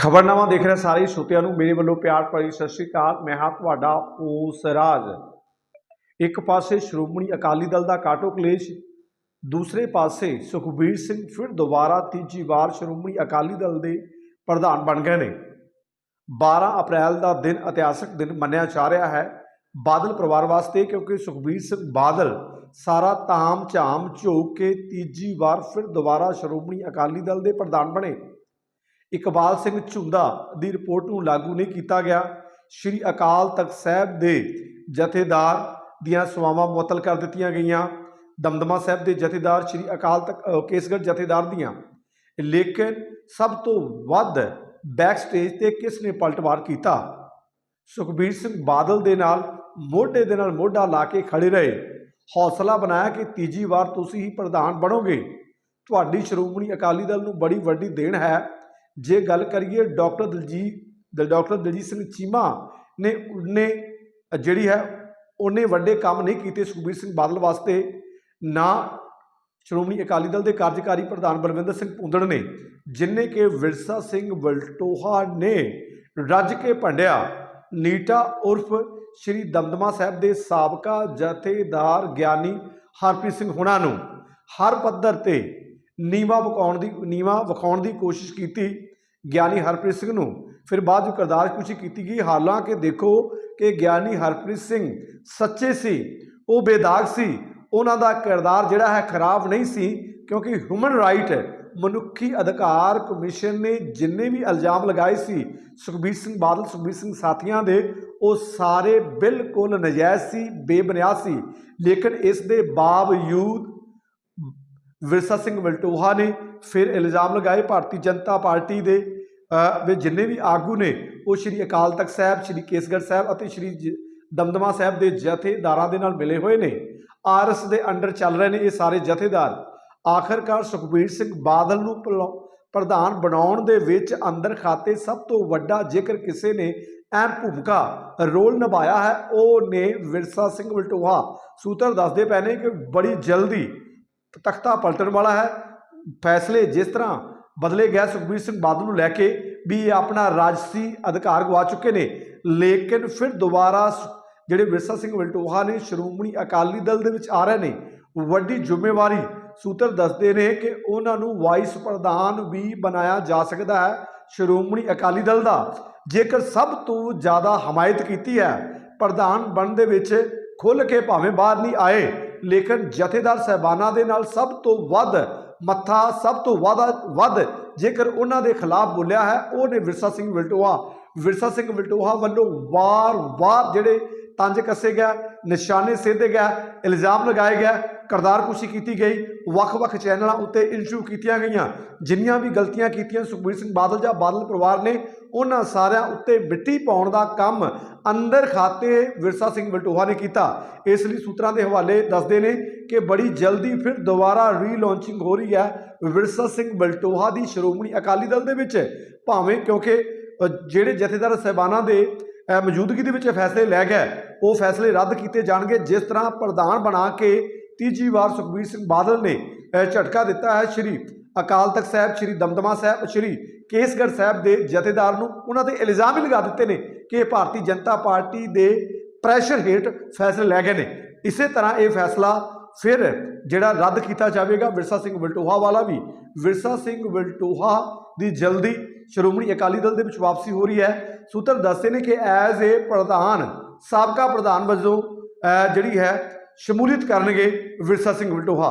ਖਬਰਨਾਮਾ ਦੇਖ ਰਹੇ ਸਾਰੇ ਸ਼ੋਤਿਆਂ ਨੂੰ, ਮੇਰੇ ਵੱਲੋਂ ਪਿਆਰ ਭਰੀ ਸਤਿ ਸ਼੍ਰੀ ਅਕਾਲ, ਮੈਂ ਹਾਂ ਤੁਹਾਡਾ ਉਸ ਰਾਜ। ਇੱਕ ਪਾਸੇ ਸ਼੍ਰੋਮਣੀ ਅਕਾਲੀ ਦਲ ਦਾ ਕਾਟੋ ਕਲੇਸ਼, ਦੂਸਰੇ ਪਾਸੇ ਸੁਖਬੀਰ ਸਿੰਘ ਫਿਰ ਦੁਬਾਰਾ ਤੀਜੀ ਵਾਰ ਸ਼੍ਰੋਮਣੀ ਅਕਾਲੀ ਦਲ ਦੇ ਪ੍ਰਧਾਨ ਬਣ ਗਏ ਨੇ। 12 ਅਪ੍ਰੈਲ ਦਾ ਦਿਨ ਇਤਿਹਾਸਕ ਦਿਨ ਮੰਨਿਆ ਜਾ ਰਿਹਾ ਹੈ। ਬਾਦਲ ਪਰਿਵਾਰ ਵਾਸਤੇ, ਕਿਉਂਕਿ ਸੁਖਬੀਰ ਸਿੰਘ ਬਾਦਲ ਸਾਰਾ ਤਾਮ ਝਾਮ ਝੋਕ ਕੇ ਤੀਜੀ ਵਾਰ ਫਿਰ ਦੁਬਾਰਾ ਸ਼੍ਰੋਮਣੀ ਅਕਾਲੀ ਦਲ ਦੇ ਪ੍ਰਧਾਨ ਬਣੇ। ਇਕਬਾਲ ਸਿੰਘ ਝੁੰਦਾ ਦੀ ਰਿਪੋਰਟ ਨੂੰ ਲਾਗੂ ਨਹੀਂ ਕੀਤਾ ਗਿਆ। ਸ਼੍ਰੀ ਅਕਾਲ ਤਖਤ ਸਾਹਿਬ ਦੇ ਜਥੇਦਾਰ ਦੀਆਂ ਸੇਵਾਵਾਂ ਮੁਅੱਤਲ ਕਰ ਦਿੱਤੀਆਂ ਗਈਆਂ। ਦਮਦਮਾ ਸਾਹਿਬ ਦੇ ਜਥੇਦਾਰ ਸ਼੍ਰੀ ਅਕਾਲ ਤਖਤ ਕੇਸਗੜ੍ਹ ਜਥੇਦਾਰ ਦੀਆਂ। ਲੇਕਿਨ ਸਭ ਤੋਂ ਵੱਧ ਬੈਕ ਸਟੇਜ ਤੇ ਕਿਸ ਨੇ ਪਲਟਵਾਰ ਕੀਤਾ? ਸੁਖਬੀਰ ਸਿੰਘ ਬਾਦਲ ਦੇ ਨਾਲ, ਮੋਢੇ ਦੇ ਨਾਲ ਮੋਢਾ ਲਾ ਕੇ ਖੜੇ ਰਹੇ। ਹੌਸਲਾ ਬਣਾਇਆ ਕਿ ਤੀਜੀ ਵਾਰ ਤੁਸੀਂ ਹੀ ਪ੍ਰਧਾਨ ਬਣੋਗੇ। ਤੁਹਾਡੀ ਸ਼੍ਰੋਮਣੀ ਅਕਾਲੀ ਦਲ ਨੂੰ ਬੜੀ ਵੱਡੀ ਦੇਣ ਹੈ। ਜੇ ਗੱਲ ਕਰੀਏ ਡਾਕਟਰ ਦਲਜੀਤ, ਦ, ਡਾਕਟਰ ਦਲਜੀਤ ਸਿੰਘ ਚੀਮਾ ਨੇ ਉਹਨੇ, ਜਿਹੜੀ ਹੈ, ਉਹਨੇ ਵੱਡੇ ਕੰਮ ਨਹੀਂ ਕੀਤੇ ਸੁਖਬੀਰ ਸਿੰਘ ਬਾਦਲ ਵਾਸਤੇ, ਨਾ ਸ਼੍ਰੋਮਣੀ ਅਕਾਲੀ ਦਲ ਦੇ ਕਾਰਜਕਾਰੀ ਪ੍ਰਧਾਨ ਬਲਵਿੰਦਰ ਸਿੰਘ ਭੁੰਦੜ ਨੇ ਜਿਨਨੇ ਕਿ ਵਿਰਸਾ ਸਿੰਘ ਵਲਟੋਹਾ ਨੇ ਰੱਜ ਕੇ ਭੰਡਿਆ। ਨੀਟਾ ਉਰਫ ਸ਼੍ਰੀ ਦਮਦਮਾ ਸਾਹਿਬ ਦੇ ਸਾਬਕਾ ਜਥੇਦਾਰ ਗਿਆਨੀ ਹਰਪ੍ਰੀਤ ਸਿੰਘ ਹੁਣਾਂ ਨੂੰ ਹਰ ਪੱਧਰ ਤੇ ਨੀਵਾ ਵਿਖਾਉਣ ਦੀ, ਨੀਵਾ ਵਿਖਾਉਣ ਦੀ ਕੋਸ਼ਿਸ਼ ਕੀਤੀ। ਗਿਆਨੀ ਹਰਪ੍ਰੀਤ ਸਿੰਘ ਨੂੰ। ਫਿਰ ਬਾਅਦ ਵਿੱਚ ਕਰਦਾਰ ਕੁਸ਼ੀ ਕੀਤੀ ਗਈ। ਹਾਲਾਂਕਿ ਦੇਖੋ ਕਿ ਗਿਆਨੀ ਹਰਪ੍ਰੀਤ ਸਿੰਘ ਸੱਚੇ ਸੀ, ਉਹ ਬੇਦਾਗ ਸੀ। ਉਹਨਾਂ ਦਾ ਕਿਰਦਾਰ ਜਿਹੜਾ ਹੈ ਖਰਾਬ ਨਹੀਂ ਸੀ, ਕਿਉਂਕਿ ਹਿਊਮਨ ਰਾਈਟ ਮਨੁੱਖੀ ਅਧਿਕਾਰ ਕਮਿਸ਼ਨ ਨੇ ਜਿੰਨੇ ਵੀ ਇਲਜ਼ਾਮ ਲਗਾਏ ਸੀ, ਸੁਖਬੀਰ ਸਿੰਘ ਬਾਦਲ, ਸੁਖਬੀਰ ਸਿੰਘ ਸਾਥੀਆਂ ਦੇ, ਉਹ ਸਾਰੇ ਬਿਲਕੁਲ ਨਜਾਇਜ਼ ਸੀ, ਬੇਬੁਨਿਆਦ ਸੀ। ਲੇਕਿਨ ਇਸ ਦੇ ਬਾਵਜੂਦ ਵਿਰਸਾ ਸਿੰਘ ਵਲਟੋਹਾ ਨੇ ਫਿਰ ਇਲਜ਼ਾਮ ਲਗਾਏ ਭਾਰਤੀ ਜਨਤਾ ਪਾਰਟੀ ਦੇ ਅ, ਜਿੰਨੇ ਵੀ ਆਗੂ ਨੇ ਉਹ ਸ਼੍ਰੀ ਅਕਾਲ ਤਖਤ ਸਾਹਿਬ ਸ਼੍ਰੀ ਕੇਸਗੜ੍ਹ ਸਾਹਿਬ ਅਤੇ ਸ਼੍ਰੀ ਜ- ਦਮਦਮਾ ਸਾਹਿਬ ਦੇ ਜਥੇਦਾਰਾਂ ਦੇ ਨਾਲ ਮਿਲੇ ਹੋਏ ਨੇ। ਆਰਐਸ ਦੇ ਅੰਡਰ ਚੱਲ ਰਹੇ ਨੇ ਇਹ ਸਾਰੇ ਜਥੇਦਾਰ। ਆਖਰਕਾਰ ਸੁਖਬੀਰ ਸਿੰਘ ਬਾਦਲ ਨੂੰ ਪਲ- ਪ੍ਰਧਾਨ ਬਣਾਉਣ ਦੇ ਵਿੱਚ ਅੰਦਰ ਖਾਤੇ ਸਭ ਤੋਂ ਵੱਡਾ ਜੇਕਰ ਕਿਸੇ ਨੇ ਅਹਿਮ ਭੂਮਿਕਾ ਰੋਲ ਨਿਭਾਇਆ ਹੈ ਉਹ ਨੇ ਵਿਰਸਾ ਸਿੰਘ ਵਲਟੋਹਾ ਸੂਤਰ ਦੱਸਦੇ ਪਏ ਨੇ ਕਿ ਬੜੀ ਜਲਦੀ ਤਖਤਾ ਪਲਟਣ ਵਾਲਾ ਹੈ। ਫੈਸਲੇ ਜਿਸ ਤਰ੍ਹਾਂ ਬਦਲੇ ਗਏ ਸੁਖਬੀਰ ਸਿੰਘ ਬਾਦਲ ਨੂੰ ਲੈ ਕੇ ਵੀ ਇਹ ਆਪਣਾ ਰਾਜਸੀ ਅਧਿਕਾਰ ਗਵਾ ਚੁੱਕੇ ਨੇ। ਲੇਕਿਨ ਫਿਰ ਦੁਬਾਰਾ ਸ- ਜਿਹੜੇ ਵਿਰਸਾ ਸਿੰਘ ਵਲਟੋਹਾ ਨੇ ਸ਼੍ਰੋਮਣੀ ਅਕਾਲੀ ਦਲ ਦੇ ਵਿੱਚ ਆ ਰਹੇ ਨੇ, ਵੱਡੀ ਜ਼ਿੰਮੇਵਾਰੀ ਸੂਤਰ ਦੱਸਦੇ ਨੇ ਕਿ ਉਹਨਾਂ ਨੂੰ ਵਾਈਸ ਪ੍ਰਧਾਨ ਵੀ ਬਣਾਇਆ ਜਾ ਸਕਦਾ ਹੈ ਸ਼੍ਰੋਮਣੀ ਅਕਾਲੀ ਦਲ ਦਾ। ਜੇਕਰ ਸਭ ਤੋਂ ਜ਼ਿਆਦਾ ਹਮਾਇਤ ਕੀਤੀ ਹੈ, ਪ੍ਰਧਾਨ ਬਣਨ ਦੇ ਵਿੱਚ ਖੁੱਲ੍ਹ ਕੇ ਭਾਵੇਂ ਬਾਹਰ ਨਹੀਂ ਆਏ ਲੇਕਿਨ ਜਥੇਦਾਰ ਸਹਿਬਾਨਾਂ ਦੇ ਨਾਲ ਸਭ ਤੋਂ ਵੱਧ ਮੱਥਾ, ਸਭ ਤੋਂ ਵੱਧ ਵੱਧ ਜੇਕਰ ਉਹਨਾਂ ਦੇ ਖਿਲਾਫ ਬੋਲਿਆ ਹੈ, ਉਹ ਨੇ ਵਿਰਸਾ ਸਿੰਘ ਵਿਲਟੋਹਾ। ਵਿਰਸਾ ਸਿੰਘ ਵਿਲਟੋਹਾ ਵੱਲੋਂ ਵਾਰ-ਵਾਰ ਜਿਹੜੇ ਤੰਜ ਕੱਸੇ ਗਿਆ ਨਿਸ਼ਾਨੇ ਸੇਧੇ ਗਿਆ ਇਲਜ਼ਾਮ ਲਗਾਏ ਗਿਆ ਕਰਦਾਰਕੁਸ਼ੀ ਕੀਤੀ ਗਈ, ਵੱਖ-ਵੱਖ ਚੈਨਲਾਂ ਉੱਤੇ ਇੰਟਰਵਿਊ ਕੀਤੀਆਂ ਗਈਆਂ, ਜਿੰਨੀਆਂ ਵੀ ਗਲਤੀਆਂ ਕੀਤੀਆਂ ਸੁਖਬੀਰ ਸਿੰਘ ਬਾਦਲ ਜਾਂ ਬਾਦਲ ਪਰਿਵਾਰ ਨੇ ਉਹਨਾਂ ਸਾਰਿਆਂ ਉੱਤੇ ਮਿੱਟੀ ਪਾਉਣ ਦਾ ਕੰਮ ਅੰਦਰ ਖਾਤੇ ਵਿਰਸਾ ਸਿੰਘ ਵਲਟੋਹਾ ਨੇ ਕੀਤਾ। ਇਸ ਲਈ ਸੂਤਰਾਂ ਦੇ ਹਵਾਲੇ ਦੱਸਦੇ ਨੇ ਕਿ ਬੜੀ ਜਲਦੀ ਫਿਰ ਦੁਬਾਰਾ ਰੀਲਾਂਚਿੰਗ ਹੋ ਰਹੀ ਹੈ ਵਿਰਸਾ ਸਿੰਘ ਵਲਟੋਹਾ ਦੀ ਸ਼੍ਰੋਮਣੀ ਅਕਾਲੀ ਦਲ ਦੇ ਵਿੱਚ। ਭਾਵੇਂ ਕਿਉਂਕਿ ਜਿਹੜੇ ਜਥੇਦਾਰ ਸਹਿਬਾਨਾਂ ਦੇ ਮੌਜੂਦਗੀ ਦੇ ਵਿੱਚ ਫੈਸਲੇ ਲੈ ਗਏ, ਉਹ ਫੈਸਲੇ ਰੱਦ ਕੀਤੇ ਜਾਣਗੇ, ਜਿਸ ਤਰ੍ਹਾਂ ਪ੍ਰਧਾਨ ਬਣਾ ਕੇ ਤੀਜੀ ਵਾਰ ਸੁਖਬੀਰ ਸਿੰਘ ਬਾਦਲ ਨੇ ਝਟਕਾ ਦਿੱਤਾ ਹੈ ਸ਼੍ਰੀ ਅਕਾਲ ਤਖਤ ਸਾਹਿਬ ਸ਼੍ਰੀ ਦਮਦਮਾ ਸਾਹਿਬ, ਸ਼੍ਰੀ ਕੇਸਗੜ੍ਹ ਸਾਹਿਬ ਦੇ ਜਥੇਦਾਰ ਨੂੰ ਉਹਨਾਂ ਦੇ ਇਲਜ਼ਾਮ ਹੀ ਲਗਾ ਦਿੱਤੇ ਨੇ ਕਿ ਇਹ ਭਾਰਤੀ ਜਨਤਾ ਪਾਰਟੀ ਦੇ ਪ੍ਰੈਸ਼ਰ ਹੇਠ ਫੈਸਲੇ ਲੈ ਗਏ ਨੇ। ਇਸੇ ਤਰ੍ਹਾਂ ਇਹ ਫੈਸਲਾ ਫਿਰ ਜਿਹੜਾ ਰੱਦ ਕੀਤਾ ਜਾਵੇਗਾ, ਵਿਰਸਾ ਸਿੰਘ ਵਲਟੋਹਾ ਵਾਲਾ ਵੀ। ਵਿਰਸਾ ਸਿੰਘ ਵਲਟੋਹਾ ਦੀ ਜਲਦੀ ਸ਼੍ਰੋਮਣੀ ਅਕਾਲੀ ਦਲ ਦੇ ਵਿੱਚ ਵਾਪਸੀ ਹੋ ਰਹੀ ਹੈ। ਸੂਤਰ ਦੱਸਦੇ ਨੇ ਕਿ ਐਜ਼ ਏ ਪ੍ਰਧਾਨ, ਸਾਬਕਾ ਪ੍ਰਧਾਨ ਵਜੋਂ ਜਿਹੜੀ ਹੈ, ਸ਼ਮੂਲੀਅਤ ਕਰਨਗੇ ਵਿਰਸਾ ਸਿੰਘ ਵਲਟੋਹਾ।